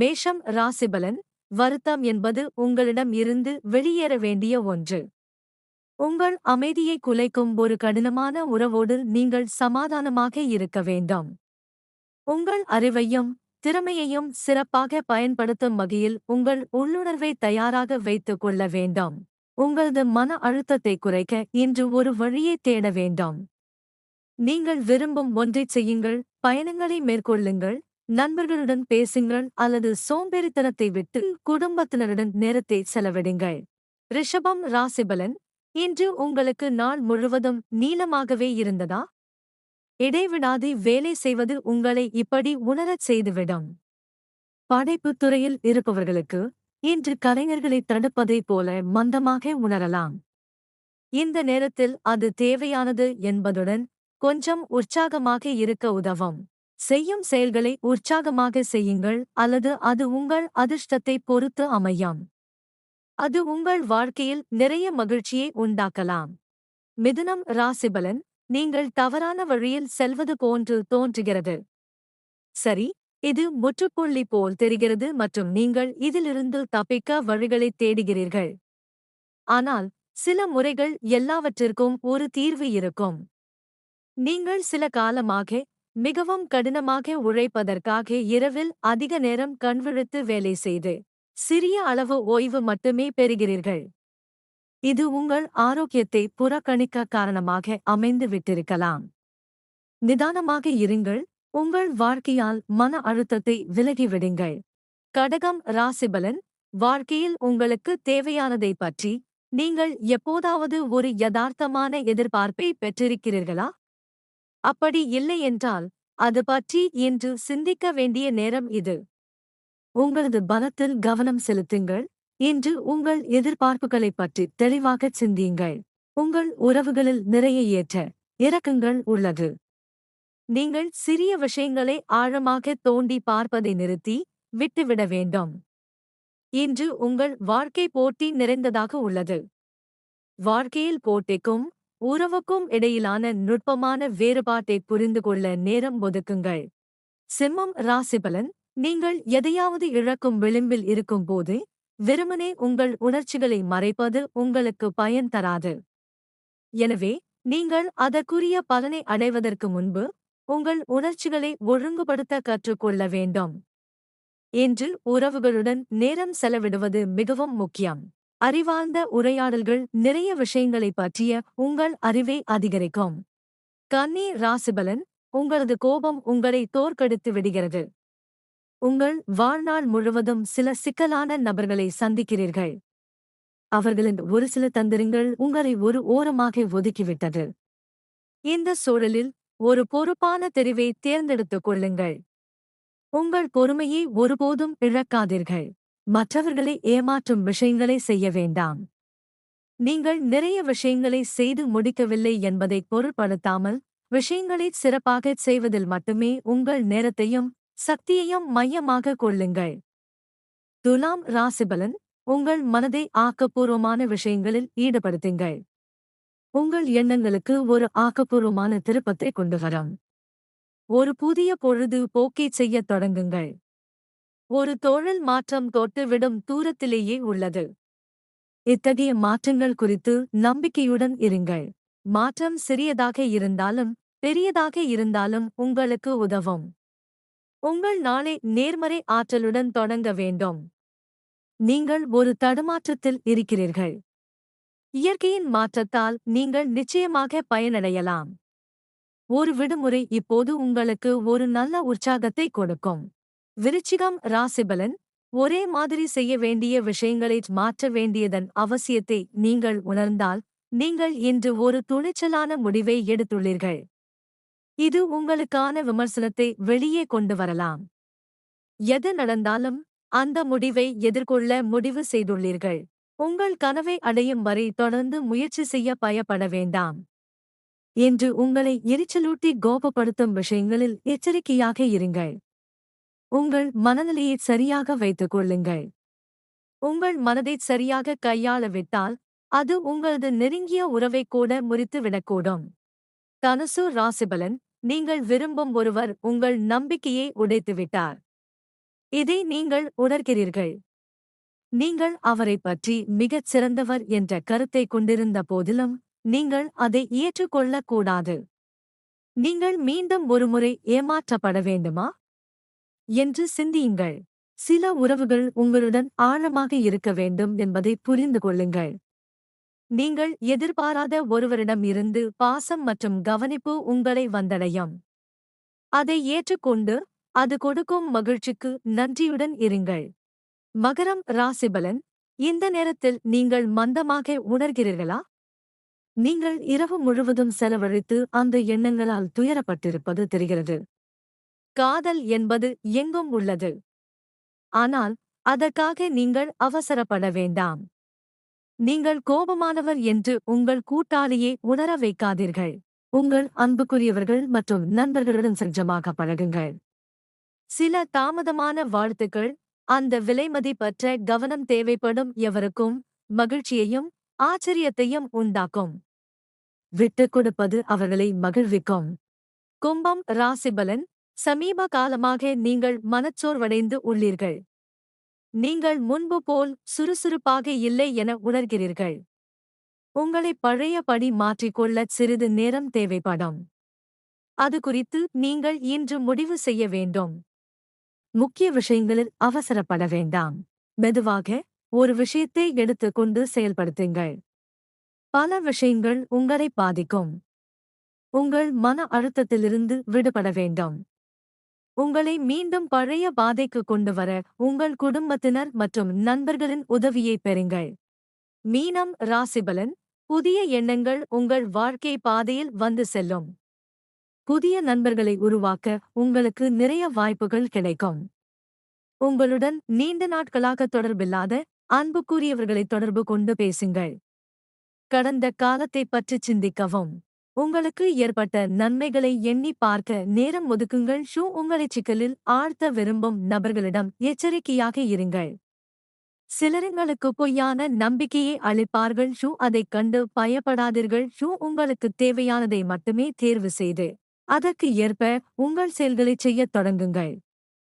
மேஷம் ராசிபலன் வருத்தம் என்பது உங்களிடம் இருந்து வெளியேற வேண்டிய ஒன்று. உங்கள் அமைதியை குலைக்கும் ஒரு கடினமான உறவோடு நீங்கள் சமாதானமாக இருக்க வேண்டும். உங்கள் அறிவையும் திறமையையும் சிறப்பாக பயன்படுத்தும் வகையில் உங்கள் உள்ளுணர்வை தயாராக வைத்துக் கொள்ள வேண்டும். உங்களது மன அழுத்தத்தை குறைக்க இன்று ஒரு வழியை தேட வேண்டும். நீங்கள் விரும்பும் ஒன்றைச் செய்யுங்கள் பயணங்களை மேற்கொள்ளுங்கள் நண்பர்களுடன் பேசுங்கள் அல்லது சோம்பேறித்தனத்தை விட்டு குடும்பத்தினருடன் நேரத்தை செலவிடுங்கள். ரிஷபம் ராசிபலன் இன்று உங்களுக்கு நாள் முழுவதும் நீளமாகவே இருந்ததா? இடைவிடாது வேலை செய்வது உங்களை இப்படி உணரச் செய்துவிடும். படைப்புத் துறையில் இருப்பவர்களுக்கு இன்று கலைஞர்களைத் தடுப்பதைப் போல மந்தமாக உணரலாம். இந்த நேரத்தில் அது தேவையானது என்பதுடன் கொஞ்சம் உற்சாகமாக இருக்க உதவும். செய்யும் செயல்களை உற்சாகமாக செய்யுங்கள் அல்லது அது உங்கள் அதிர்ஷ்டத்தை பொறுத்து அமையும். அது உங்கள் வாழ்க்கையில் நிறைய மகிழ்ச்சியை உண்டாக்கலாம். மிதுனம் ராசிபலன் நீங்கள் தவறான வழியில் செல்வது போன்று தோன்றுகிறது. சரி இது முற்றுப்புள்ளி போல் தெரிகிறது மற்றும் நீங்கள் இதிலிருந்து தப்பிக்க வழிகளைத் தேடுகிறீர்கள். ஆனால் சில முறைகள் எல்லாவற்றிற்கும் ஒரு தீர்வு இருக்கும். நீங்கள் சில காலமாக மிகவும் கடினமாக உழைப்பதற்காக இரவில் அதிக நேரம் கண்விழித்து வேலை செய்து சிறிய அளவு ஓய்வு மட்டுமே பெறுகிறீர்கள். இது உங்கள் ஆரோக்கியத்தை புறக்கணிக்க காரணமாக அமைந்து விட்டிருக்கலாம். நிதானமாக இருங்கள். உங்கள் வாழ்க்கையால் மன அழுத்தத்தை விலகிவிடுங்கள் கடகம் ராசிபலன் வாழ்க்கையில் உங்களுக்கு தேவையானதை பற்றி நீங்கள் எப்போதாவது ஒரு யதார்த்தமான எதிர்பார்ப்பை பெற்றிருக்கிறீர்களா? அப்படி இல்லை என்றால் அது பற்றி இன்று சிந்திக்க வேண்டிய நேரம் இது. உங்களது பலத்தில் கவனம் செலுத்துங்கள். இன்று உங்கள் எதிர்பார்ப்புகளைப் பற்றி தெளிவாகச் சிந்தியுங்கள். உங்கள் உறவுகளில் நிறைய ஏற்ற இறக்கங்கள் உள்ளது. நீங்கள் சிறிய விஷயங்களை ஆழமாக தோண்டி பார்ப்பதை நிறுத்தி விட்டுவிட வேண்டும். இன்று உங்கள் வாழ்க்கை போட்டி நிறைந்ததாக உள்ளது. வாழ்க்கையில் போட்டிக்கும் உறவுக்கும் இடையிலான நுட்பமான வேறுபாட்டை புரிந்து கொள்ள நேரம் ஒதுக்குங்கள். சிம்மம் ராசிபலன் நீங்கள் எதையாவது இழக்கும் விளிம்பில் இருக்கும்போது வெறுமனே உங்கள் உணர்ச்சிகளை மறைப்பது உங்களுக்கு பயன் தராது. எனவே நீங்கள் அதற்குரிய பலனை அடைவதற்கு முன்பு உங்கள் உணர்ச்சிகளை ஒழுங்குபடுத்த கற்றுக்கொள்ள வேண்டும். இன்று உறவுகளுடன் நேரம் செலவிடுவது மிகவும் முக்கியம். அறிவார்ந்த உரையாடல்கள் நிறைய விஷயங்களைப் பற்றிய உங்கள் அறிவை அதிகரிக்கும். கன்னி ராசிபலன் உங்களது கோபம் உங்களை தோற்கடித்து விடுகிறது. உங்கள் வாழ்நாள் முழுவதும் சில சிக்கலான நபர்களை சந்திக்கிறீர்கள். அவர்களின் ஒரு சில தந்திரங்கள் உங்களை ஒரு ஓரமாக ஒதுக்கிவிட்டது. இந்த சூழலில் ஒரு பொறுப்பான தெரிவை தேர்ந்தெடுத்துக் கொள்ளுங்கள். உங்கள் பொறுமையை ஒருபோதும் இழக்காதீர்கள். மற்றவர்களை ஏமாற்றும் விஷயங்களை செய்ய வேண்டாம். நீங்கள் நிறைய விஷயங்களை செய்து முடிக்கவில்லை என்பதை பொருட்படுத்தாமல் விஷயங்களை சிறப்பாகச் செய்வதில் மட்டுமே உங்கள் நேரத்தையும் சக்தியையும் மையமாக கொள்ளுங்கள். துலாம் ராசிபலன் உங்கள் மனதை ஆக்கப்பூர்வமான விஷயங்களில் ஈடுபடுத்துங்கள். உங்கள் எண்ணங்களுக்கு ஒரு ஆக்கப்பூர்வமான திருப்பத்தை கொண்டு வரும். ஒரு புதிய பொழுது போக்கை செய்யத் தொடங்குங்கள். ஒரு தோழல் மாற்றம் தொட்டுவிடும் தூரத்திலேயே உள்ளது. இத்தகைய மாற்றங்கள் குறித்து நம்பிக்கையுடன் இருங்கள். மாற்றம் சிறியதாக இருந்தாலும் பெரியதாக இருந்தாலும் உங்களுக்கு உதவும். உங்கள் நாளை நேர்மறை ஆற்றலுடன் தொடங்க வேண்டும். நீங்கள் ஒரு தடுமாற்றத்தில் இருக்கிறீர்கள். இயற்கையின் மாற்றத்தால் நீங்கள் நிச்சயமாக பயனடையலாம். ஒரு விடுமுறை இப்போது உங்களுக்கு ஒரு நல்ல உற்சாகத்தை கொடுக்கும். விருச்சிகம் ராசிபலன் ஒரே மாதிரி செய்ய வேண்டிய விஷயங்களை மாற்ற வேண்டியதன் அவசியத்தை நீங்கள் உணர்ந்தால் நீங்கள் இன்று ஒரு துணிச்சலான முடிவை எடுத்துள்ளீர்கள். இது உங்களுக்கான விமர்சனத்தை வெளியே கொண்டு வரலாம். எது நடந்தாலும் அந்த முடிவை எதிர்கொள்ள முடிவு செய்துள்ளீர்கள். உங்கள் கனவை அடையும் வரை தொடர்ந்து முயற்சி செய்ய பயப்பட வேண்டாம். என்று உங்களை எரிச்சலூட்டி கோபப்படுத்தும் விஷயங்களில் எச்சரிக்கையாக இருங்கள். உங்கள் மனநிலையை சரியாக வைத்துக் கொள்ளுங்கள். உங்கள் மனதை சரியாக கையாள விட்டால் அது உங்களது நெருங்கிய உறவை கூட முறித்து விடக்கூடும். தனுசு ராசிபலன் நீங்கள் விரும்பும் ஒருவர் உங்கள் நம்பிக்கையை உடைத்துவிட்டார் இதை நீங்கள் உணர்கிறீர்கள். நீங்கள் அவரைப் பற்றி மிகச் சிறந்தவர் என்ற கருத்தை கொண்டிருந்த போதிலும் நீங்கள் அதை ஏற்றுக்கொள்ளக்கூடாது நீங்கள் மீண்டும் ஒருமுறை ஏமாற்றப்பட வேண்டுமா? என்று சிந்தியுங்கள். சில உறவுகள் உங்களுடன் ஆழமாக இருக்க வேண்டும் என்பதை புரிந்து கொள்ளுங்கள். நீங்கள் எதிர்பாராத ஒருவரிடம் இருந்து பாசம் மற்றும் கவனிப்பு உங்களை வந்தடையும். அதை ஏற்றுக்கொண்டு அது கொடுக்கும் மகிழ்ச்சிக்கு நன்றியுடன் இருங்கள். மகரம் ராசிபலன் இந்த நேரத்தில் நீங்கள் மந்தமாக உணர்கிறீர்களா? நீங்கள் இரவு முழுவதும் செலவழித்து அந்த எண்ணங்களால் துயரப்பட்டிருப்பது தெரிகிறது. காதல் என்பது எங்கும் உள்ளது. ஆனால் அதற்காக நீங்கள் அவசரப்பட வேண்டாம். நீங்கள் கோபமானவர் என்று உங்கள் கூட்டாளியை உணர வைக்காதீர்கள். உங்கள் அன்புக்குரியவர்கள் மற்றும் நண்பர்களுடன் சஞ்சமாக பழகுங்கள். சில தாமதமான வாழ்த்துக்கள் அந்த விலைமதிப்பற்ற கவனம் தேவைப்படும் எவருக்கும் மகிழ்ச்சியையும் ஆச்சரியத்தையும் உண்டாக்கும். விட்டுக் கொடுப்பது அவர்களை மகிழ்விக்கும். கும்பம் ராசிபலன் சமீப காலமாக நீங்கள் மனச்சோர்வடைந்து உள்ளீர்கள். நீங்கள் முன்பு போல் சுறுசுறுப்பாக இல்லை என உணர்கிறீர்கள். உங்களை பழையபடி மாற்றிக்கொள்ள சிறிது நேரம் தேவைப்படும். அது குறித்து நீங்கள் இன்று முடிவு செய்ய வேண்டும். முக்கிய விஷயங்களில் அவசரப்பட வேண்டாம். மெதுவாக ஒரு விஷயத்தை எடுத்துக்கொண்டு செயல்படுத்துங்கள். பல விஷயங்கள் உங்களை பாதிக்கும். உங்கள் மன அழுத்தத்திலிருந்து விடுபட வேண்டும். உங்களை மீண்டும் பழைய பாதைக்கு கொண்டு வர உங்கள் குடும்பத்தினர் மற்றும் நண்பர்களின் உதவியை பெறுங்கள். மீனம் ராசிபலன் புதிய எண்ணங்கள் உங்கள் வாழ்க்கை பாதையில் வந்து செல்லும். புதிய நண்பர்களை உருவாக்க உங்களுக்கு நிறைய வாய்ப்புகள் கிடைக்கும். உங்களுடன் நீண்ட நாட்களாக தொடர்பில்லாத அன்புக்குரியவர்களை தொடர்பு கொண்டு பேசுங்கள். கடந்த காலத்தை பற்றி சிந்திக்கவும். உங்களுக்கு ஏற்பட்ட நன்மைகளை எண்ணி பார்க்க நேரம் ஒதுக்குங்கள். ஷூ உங்களை சிக்கலில் ஆழ்த்த விரும்பும் நபர்களிடம் எச்சரிக்கையாக இருங்கள். சிலருங்களுக்கு பொய்யான நம்பிக்கையை அளிப்பார்கள். ஷூ அதைக் கண்டு பயப்படாதீர்கள். ஷூ உங்களுக்கு தேவையானதை மட்டுமே தேர்வு செய்து அதற்கு ஏற்ப உங்கள் செயல்களைச் செய்யத் தொடங்குங்கள்.